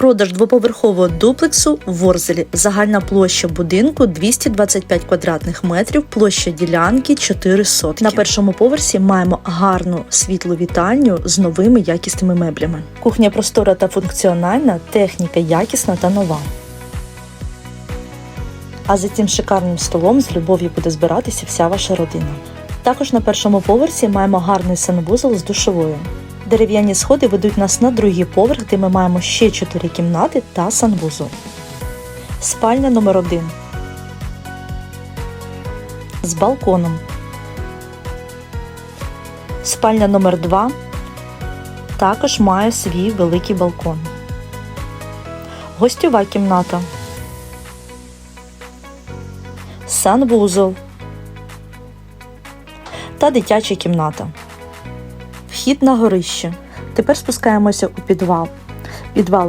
Продаж двоповерхового дуплексу в Ворзелі. Загальна площа будинку 225 квадратних метрів, площа ділянки 4 сотки. На першому поверсі маємо гарну світлу вітальню з новими якісними меблями. Кухня простора та функціональна, техніка якісна та нова. А за цим шикарним столом з любов'ю буде збиратися вся ваша родина. Також на першому поверсі маємо гарний санвузол з душовою. Дерев'яні сходи ведуть нас на другий поверх, де ми маємо ще 4 кімнати та санвузол. Спальня номер 1 з балконом. Спальня номер 2 також має свій великий балкон. Гостьова кімната. Санвузол та дитяча кімната. Вхід на горище. Тепер спускаємося у підвал. Підвал